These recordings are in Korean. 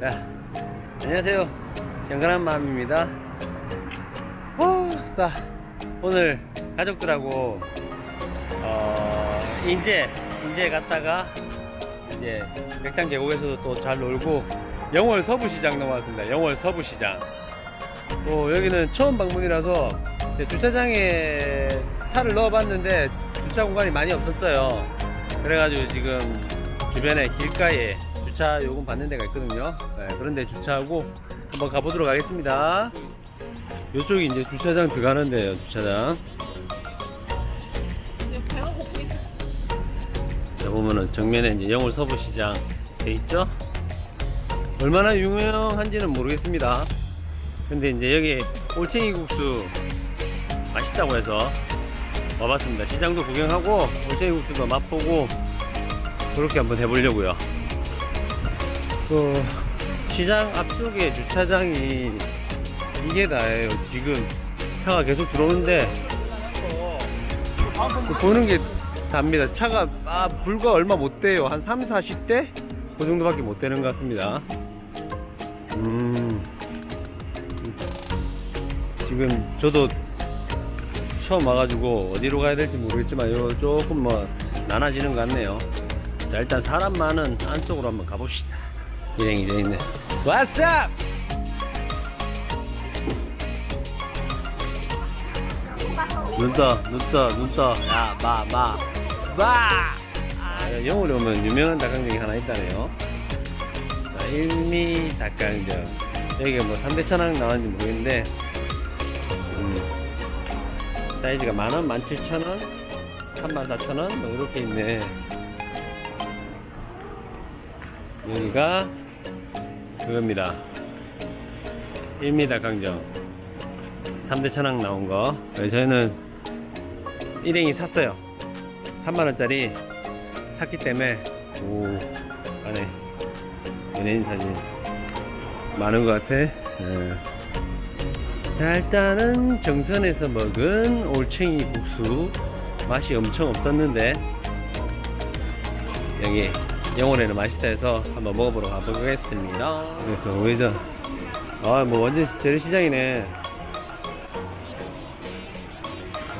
자, 안녕하세요. 경건한 마음입니다. 어, 자, 오늘 가족들하고, 어, 인제, 인제 갔다가, 이제, 백탕 계곡에서도 또 잘 놀고, 영월 서부시장 넘어왔습니다. 영월 서부시장. 또, 여기는 처음 방문이라서, 주차장에 차를 넣어봤는데, 주차 공간이 많이 없었어요. 그래가지고 지금, 주변에 길가에 주차 요금 받는 데가 있거든요. 네, 그런데 주차하고 한번 가보도록 하겠습니다. 이쪽이 이제 주차장 들어가는 데예요, 주차장. 자, 보면은 정면에 이제 영월 서부시장 돼 있죠? 얼마나 유명한지는 모르겠습니다. 근데 이제 여기 올챙이 국수 맛있다고 해서 와봤습니다. 시장도 구경하고 올챙이 국수도 맛보고 그렇게 한번 해보려고요. 그 시장 앞쪽에 주차장이 이게 다예요. 지금 차가 계속 들어오는데 그 보는 게 답니다. 차가 아, 불과 얼마 못 돼요. 한 3, 40대? 그 정도밖에 못 되는 것 같습니다. 음. 지금 저도 처음 와가지고 어디로 가야 될지 모르겠지만 요 조금 뭐 나눠지는 것 같네요. 자, 일단 사람 많은 안쪽으로 한번 가봅시다. 일행이 돼 있네. 왔어! 눈떠, 눈떠, 눈떠. 야, 마, 마, 마! 아, 영월에 오면 유명한 닭강정이 하나 있다네요. 자, 일미 닭강정. 여기가 뭐 3대 천왕 나왔는지 모르겠는데, 음, 사이즈가 만원, 만칠천원, 삼만사천원, 뭐 이렇게 있네. 여기가 그겁니다. 1m 강정. 3대 천왕 나온 거. 그래서 저희는 일행이 샀어요. 3만원짜리 샀기 때문에, 오, 안에 연예인 사진 많은 것 같아. 예. 자, 일단은 정선에서 먹은 올챙이 국수 맛이 엄청 없었는데, 여기 영월에는 맛있다 해서 한번 먹어보러 가보겠습니다. 그래서 오히려 아뭐 완전 재래시장이네.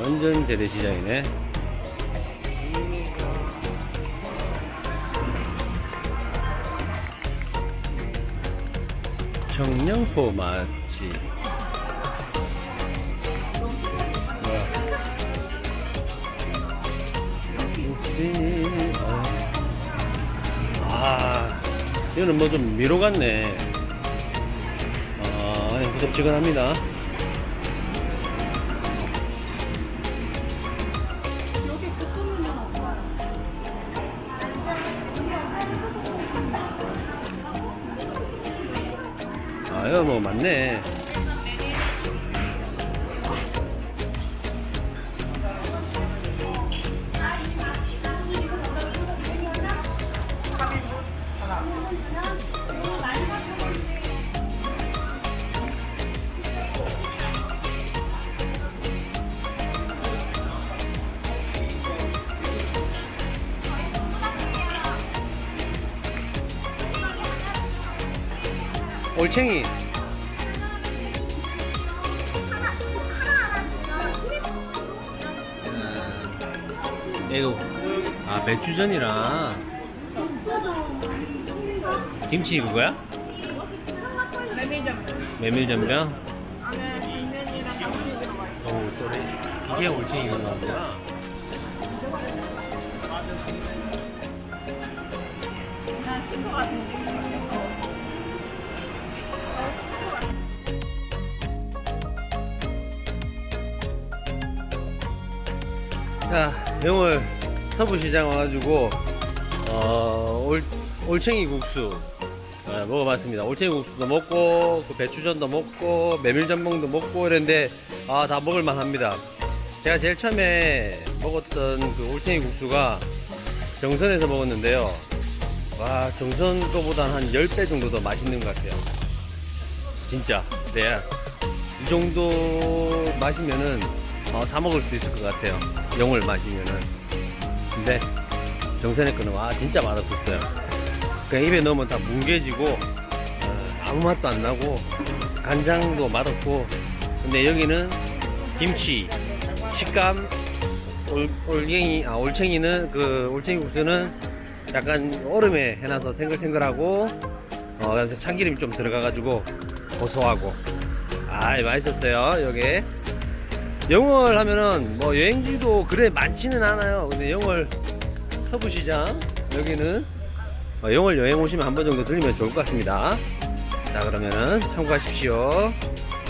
완전 재래시장이네. 청량포 맛집. 혹시 이거는 뭐 좀 미로 같네. 아, 안에 후덥지근합니다. 여기 볶음면 없어요. 아, 이거 뭐 맞네. 올챙이. 이거 아 배추전이랑 김치 그거야? 메밀전 메밀전병? 안에 들어가 있어. 쏘리 이게 올챙이 그런 거구나 난 스프 같은 거. 자 영월 서부시장 와가지고 어, 올, 올챙이 국수 어, 먹어봤습니다 올챙이 국수도 먹고 그 배추전도 먹고 메밀전병도 먹고 이랬는데 아 다 먹을만 합니다 제가 제일 처음에 먹었던 그 올챙이 국수가 정선에서 먹었는데요 와 정선 거보다 한 10배 정도 더 맛있는 것 같아요 진짜 네. 이 정도 마시면은 어, 사 먹을 수 있을 것 같아요. 영을 마시면은. 근데 정선의 거는 와 진짜 맛없었어요. 그냥 입에 넣으면 다 뭉개지고 어, 아무 맛도 안 나고 간장도 맛없고. 근데 여기는 김치 식감 올, 올갱이 아 올챙이는 그 올챙이 국수는 약간 얼음에 해놔서 탱글탱글하고 어 참기름이 좀 들어가가지고 고소하고. 아 맛있었어요 여기. 영월 하면은 뭐 여행지도 그래 많지는 않아요. 근데 영월 서부시장 여기는 어, 영월 여행 오시면 한 번 정도 들리면 좋을 것 같습니다. 자 그러면은 참고하십시오